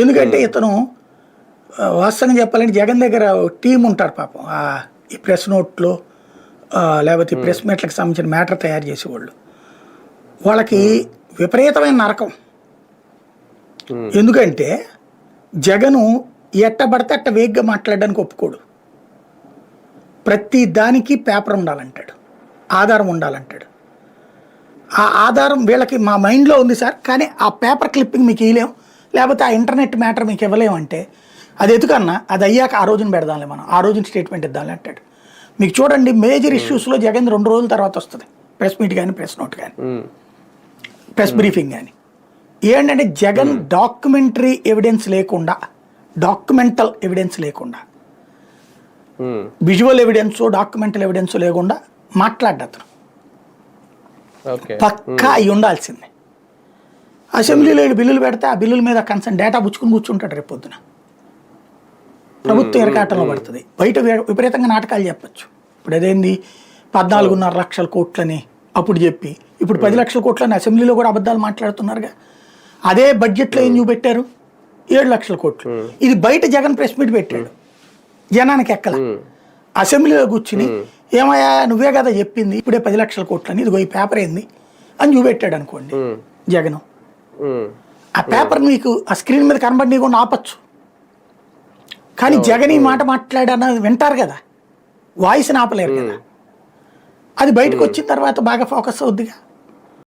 ఎందుకంటే ఇతను ఆ, వాస్తవంగా చెప్పాలంటే జగన్ దగ్గర టీం ఉంటారు పాపం. ఈ ప్రెస్ నోట్లో లేకపోతే ఈ ప్రెస్ మీట్లకు సంబంధించిన మ్యాటర్ తయారు చేసేవాళ్ళు. వాళ్ళకి విపరీతమైన నరకం. ఎందుకంటే జగను ఎట్ట పడితే అట్ట వేగ్గా మాట్లాడడానికి ఒప్పుకోడు. ప్రతి దానికి పేపర్ ఉండాలంటాడు. ఆధారం ఉండాలంటాడు. ఆ ఆధారం వీళ్ళకి మా మైండ్లో ఉంది సార్ కానీ ఆ పేపర్ క్లిప్పింగ్ మీకు ఇవ్వలేం లేకపోతే ఆ ఇంటర్నెట్ మ్యాటర్ మీకు ఇవ్వలేం అంటే అది ఎందుకన్నా? అది అయ్యాక ఆ రోజున పెడదాంలే మనం. ఆ రోజున స్టేట్మెంట్ ఇద్దాంలే అంటాడు. మీకు చూడండి మేజర్ ఇష్యూస్లో జగన్ రెండు రోజుల తర్వాత వస్తుంది. ప్రెస్ మీట్ కానీ ప్రెస్ నోట్ కానీ. ప్రెస్ బ్రీఫింగ్ కానీ ఏంటంటే జగన్ డాక్యుమెంటరీ ఎవిడెన్స్ లేకుండా డాక్యుమెంటల్ ఎవిడెన్స్ లేకుండా. విజువల్ ఎవిడెన్స్ డాక్యుమెంటల్ ఎవిడెన్స్ లేకుండా మాట్లాడ్డా అతను ఓకే పక్కా అయి ఉండాల్సిందే అసెంబ్లీలో వీళ్ళు బిల్లులు పెడితే ఆ బిల్లుల మీద కన్సర్న్ డేటా పుచ్చుకుని కూర్చుంటాడు రేపు పొద్దున. ప్రభుత్వం ఎరకాటంలో పడుతుంది. బయట విపరీతంగా నాటకాలు చెప్పొచ్చు. ఇప్పుడు అదేంది పద్నాలుగున్నర లక్షల కోట్లని అప్పుడు చెప్పి ఇప్పుడు పది లక్షల కోట్లని అసెంబ్లీలో కూడా అబద్ధాలు మాట్లాడుతున్నారుగా. అదే బడ్జెట్లో ఏం చూపెట్టారు? ఏడు లక్షల కోట్లు. ఇది బయట జగన్ ప్రెస్ మీట్ పెట్టాడు. జనానికి ఎక్కల. అసెంబ్లీలో కూర్చుని ఏమయ్యా నువ్వే కదా చెప్పింది ఇప్పుడే పది లక్షల కోట్లని ఇదిగో ఈ పేపర్ ఏంది? అని చూపెట్టాడు అనుకోండి. జగన్. ఆ పేపర్ మీకు ఆ స్క్రీన్ మీద కనబడి ఆపచ్చు. కానీ జగన్ ఈ మాట మాట్లాడన్నది వింటారు కదా? వాయిస్ని ఆపలేరు కదా? అది బయటకు వచ్చిన తర్వాత బాగా ఫోకస్ అవుద్దిగా?